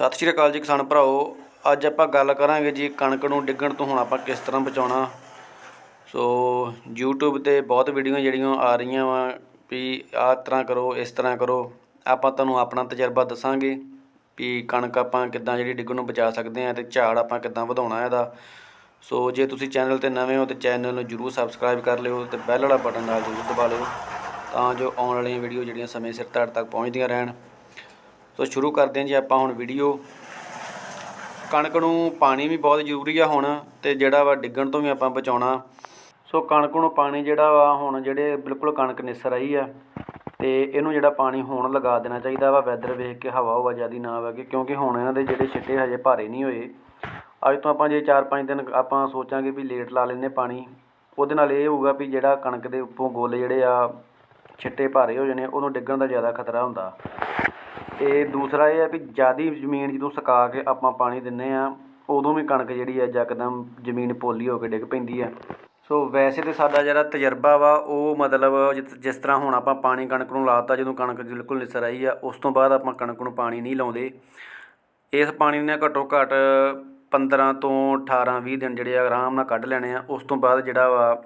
ਸਤਿ ਸ਼੍ਰੀ ਅਕਾਲ ਜੀ ਕਿਸਾਨ ਭਰਾਓ। ਅੱਜ ਆਪਾਂ ਗੱਲ ਕਰਾਂਗੇ ਜੀ ਕਣਕ ਨੂੰ ਡਿੱਗਣ ਤੋਂ ਹੁਣ ਆਪਾਂ ਕਿਸ ਤਰ੍ਹਾਂ ਬਚਾਉਣਾ। ਸੋ YouTube ਤੇ ਬਹੁਤ ਵੀਡੀਓ ਜਿਹੜੀਆਂ ਆ ਰਹੀਆਂ ਵਾ ਵੀ ਆਹ ਤਰ੍ਹਾਂ ਕਰੋ, ਇਸ ਤਰ੍ਹਾਂ ਕਰੋ। ਆਪਾਂ ਤੁਹਾਨੂੰ ਆਪਣਾ ਤਜਰਬਾ ਦੱਸਾਂਗੇ ਵੀ ਕਣਕ ਆਪਾਂ ਕਿੱਦਾਂ ਜਿਹੜੀ ਡਿੱਗਣ ਨੂੰ ਬਚਾ ਸਕਦੇ ਆ ਤੇ ਝਾੜ ਆਪਾਂ ਕਿੱਦਾਂ ਵਧਾਉਣਾ ਇਹਦਾ। ਸੋ ਜੇ ਤੁਸੀਂ ਚੈਨਲ ਤੇ ਨਵੇਂ ਹੋ ਤੇ ਚੈਨਲ ਨੂੰ ਜਰੂਰ ਸਬਸਕ੍ਰਾਈਬ ਕਰ ਲਿਓ ਤੇ ਬੈਲ ਵਾਲਾ ਬਟਨ ਨਾਲ ਜਰੂਰ ਦਬਾ ਲਿਓ ਤਾਂ ਜੋ ਆਉਣ ਵਾਲੀਆਂ ਵੀਡੀਓ ਜਿਹੜੀਆਂ ਸਮੇਂ ਸਿਰ ਤੁਹਾਡੇ ਤੱਕ ਪਹੁੰਚਦੀਆਂ ਰਹਿਣ। ਸੋ ਸ਼ੁਰੂ ਕਰਦੇ ਹਾਂ ਜੀ ਆਪਾਂ ਹੁਣ ਵੀਡੀਓ ਕਣਕ ਨੂੰ ਪਾਣੀ ਵੀ ਬਹੁਤ ਜ਼ਰੂਰੀ ਆ ਹੁਣ ਤੇ ਜਿਹੜਾ ਵਾ ਡਿੱਗਣ ਤੋਂ ਵੀ ਆਪਾਂ ਬਚਾਉਣਾ। ਸੋ ਕਣਕ ਨੂੰ ਪਾਣੀ ਜਿਹੜਾ ਵਾ ਹੁਣ ਜਿਹੜੇ ਬਿਲਕੁਲ ਕਣਕ ਨਿਸਰ ਆਈ ਆ ਤੇ ਇਹਨੂੰ ਜਿਹੜਾ ਪਾਣੀ ਹੁਣ ਲਗਾ ਦੇਣਾ ਚਾਹੀਦਾ ਵਾ ਵੈਦਰ ਵੇਖ ਕੇ ਹਵਾ ਹਵਾ ਜ਼ਿਆਦੀ ਨਾ ਵਗੇ ਕਿਉਂਕਿ ਹੁਣ ਇਹਨਾਂ ਦੇ ਜਿਹੜੇ ਛਿੱਟੇ ਹਜੇ ਭਾਰੇ ਨਹੀਂ ਹੋਏ। ਅੱਜ ਤੋਂ ਆਪਾਂ ਜੇ 4-5 ਦਿਨ ਆਪਾਂ ਸੋਚਾਂਗੇ ਵੀ ਲੇਟ ਲਾ ਲੈਨੇ ਪਾਣੀ। ਉਹਦੇ ਨਾਲ ਇਹ ਹੋਊਗਾ ਵੀ ਜਿਹੜਾ ਕਣਕ ਦੇ ਉੱਪਰੋਂ ਗੋਲੇ ਜਿਹੜੇ ਆ, ਛਿੱਟੇ ਭਾਰੇ ਹੋ ਜਾਣੇ, ਉਹਨੂੰ ਡਿੱਗਣ ਦਾ ਜ਼ਿਆਦਾ ਖਤਰਾ ਹੁੰਦਾ। ਅਤੇ ਦੂਸਰਾ ਇਹ ਹੈ ਵੀ ਜ਼ਿਆਦਾ ਜ਼ਮੀਨ ਜਦੋਂ ਸੁਕਾ ਕੇ ਆਪਾਂ ਪਾਣੀ ਦਿੰਦੇ ਹਾਂ ਉਦੋਂ ਵੀ ਕਣਕ ਜਿਹੜੀ ਹੈ ਯਕਦਮ ਜ਼ਮੀਨ ਪੋਲੀ ਹੋ ਕੇ ਡਿੱਗ ਪੈਂਦੀ ਹੈ ਸੋ ਵੈਸੇ ਤਾਂ ਸਾਡਾ ਜਿਹੜਾ ਤਜਰਬਾ ਵਾ, ਉਹ ਮਤਲਬ ਜਿਸ- ਜਿਸ ਤਰ੍ਹਾਂ ਹੁਣ ਆਪਾਂ ਪਾਣੀ ਕਣਕ ਨੂੰ ਲਾਤਾ, ਜਦੋਂ ਕਣਕ ਬਿਲਕੁਲ ਨਿਸਰ ਆਈ ਆ, ਉਸ ਤੋਂ ਬਾਅਦ ਆਪਾਂ ਕਣਕ ਨੂੰ ਪਾਣੀ ਨਹੀਂ ਲਾਉਂਦੇ। ਇਸ ਪਾਣੀ ਨੇ ਘੱਟੋ ਘੱਟ 15 ਤੋਂ 18 20 ਦਿਨ ਜਿਹੜੇ ਆ ਆਰਾਮ ਨਾਲ ਕੱਢ ਲੈਣੇ ਆ। ਉਸ ਤੋਂ ਬਾਅਦ ਜਿਹੜਾ ਵਾ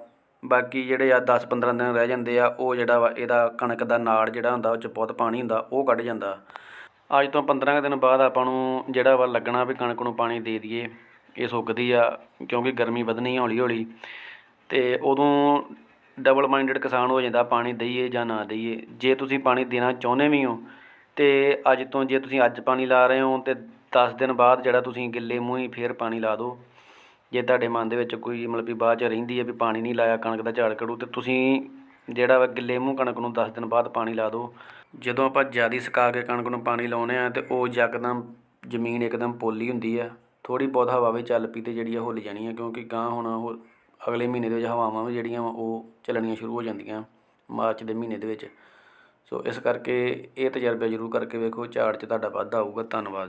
ਬਾਕੀ ਜਿਹੜੇ ਆ 10 15 ਦਿਨ ਰਹਿ ਜਾਂਦੇ ਆ, ਉਹ ਜਿਹੜਾ ਵਾ ਇਹਦਾ ਕਣਕ ਦਾ ਨਾੜ ਜਿਹੜਾ ਹੁੰਦਾ, ਉਹ ਚ ਬਹੁਤ ਪਾਣੀ ਹੁੰਦਾ, ਉਹ ਕੱਢ ਜਾਂਦਾ। ਅੱਜ ਤੋਂ 15 ਕੁ ਦਿਨ ਬਾਅਦ ਆਪਾਂ ਨੂੰ ਜਿਹੜਾ ਵਾ ਲੱਗਣਾ ਵੀ ਕਣਕ ਨੂੰ ਪਾਣੀ ਦੇ ਦਈਏ, ਇਹ ਸੁੱਕਦੀ ਆ, ਕਿਉਂਕਿ ਗਰਮੀ ਵਧਣੀ ਹੌਲੀ ਹੌਲੀ ਤੇ ਉਦੋਂ ਡਬਲ ਮਾਈਂਡਡ ਕਿਸਾਨ ਹੋ ਜਾਂਦਾ, ਪਾਣੀ ਦਈਏ ਜਾਂ ਨਾ ਦਈਏ। ਜੇ ਤੁਸੀਂ ਪਾਣੀ ਦੇਣਾ ਚਾਹੁੰਦੇ ਵੀ ਹੋ, ਤੇ ਅੱਜ ਤੋਂ ਜੇ ਤੁਸੀਂ ਅੱਜ ਪਾਣੀ ਲਾ ਰਹੇ ਹੋ, ਤੇ 10 ਦਿਨ ਬਾਅਦ ਜਿਹੜਾ ਤੁਸੀਂ ਗਿੱਲੇ ਮੂੰਹ ਹੀ ਫੇਰ ਪਾਣੀ ਲਾ ਦਿਓ। ਜੇ ਤੁਹਾਡੇ ਮਨ ਦੇ ਵਿੱਚ ਕੋਈ ਮਤਲਬ ਵੀ ਬਾਅਦ ਚ ਰਹਿੰਦੀ ਹੈ ਵੀ ਪਾਣੀ ਨਹੀਂ ਲਾਇਆ, ਕਣਕ ਦਾ ਝਾੜ ਕਰੂ ਤਾਂ ਤੁਸੀਂ ਜਿਹੜਾ ਵਾ ਗਿੱਲੇ ਮੂੰਹ ਕਣਕ ਨੂੰ ਦਸ ਦਿਨ ਬਾਅਦ ਪਾਣੀ ਲਾ ਦਿਓ। ਜਦੋਂ ਆਪਾਂ ਜ਼ਿਆਦਾ ਸੁਕਾ ਕੇ ਕਣਕ ਨੂੰ ਪਾਣੀ ਲਾਉਂਦੇ ਆ ਤਾਂ ਉਹ ਯਕਦਮ ਜ਼ਮੀਨ ਇੱਕਦਮ ਪੋਲੀ ਹੁੰਦੀ ਆ। ਥੋੜ੍ਹੀ ਬਹੁਤ ਹਵਾ ਵੀ ਚੱਲ ਪਈ ਤੇ ਜਿਹੜੀ ਆ ਹੁੱਲ ਜਾਣੀ ਆ, ਕਿਉਂਕਿ ਗਾਂ ਹੁਣ ਉਹ ਅਗਲੇ ਮਹੀਨੇ ਦੇ ਵਿੱਚ ਹਵਾਵਾਂ ਵੀ ਜਿਹੜੀਆਂ ਵਾ ਉਹ ਚੱਲਣੀਆਂ ਸ਼ੁਰੂ ਹੋ ਜਾਂਦੀਆਂ ਮਾਰਚ ਦੇ ਮਹੀਨੇ ਦੇ ਵਿੱਚ। ਸੋ ਇਸ ਕਰਕੇ ਇਹ ਤਜਰਬਾ ਜ਼ਰੂਰ ਕਰਕੇ ਵੇਖੋ, ਝਾੜ 'ਚ ਤੁਹਾਡਾ ਵਾਧਾ ਆਊਗਾ। ਧੰਨਵਾਦ।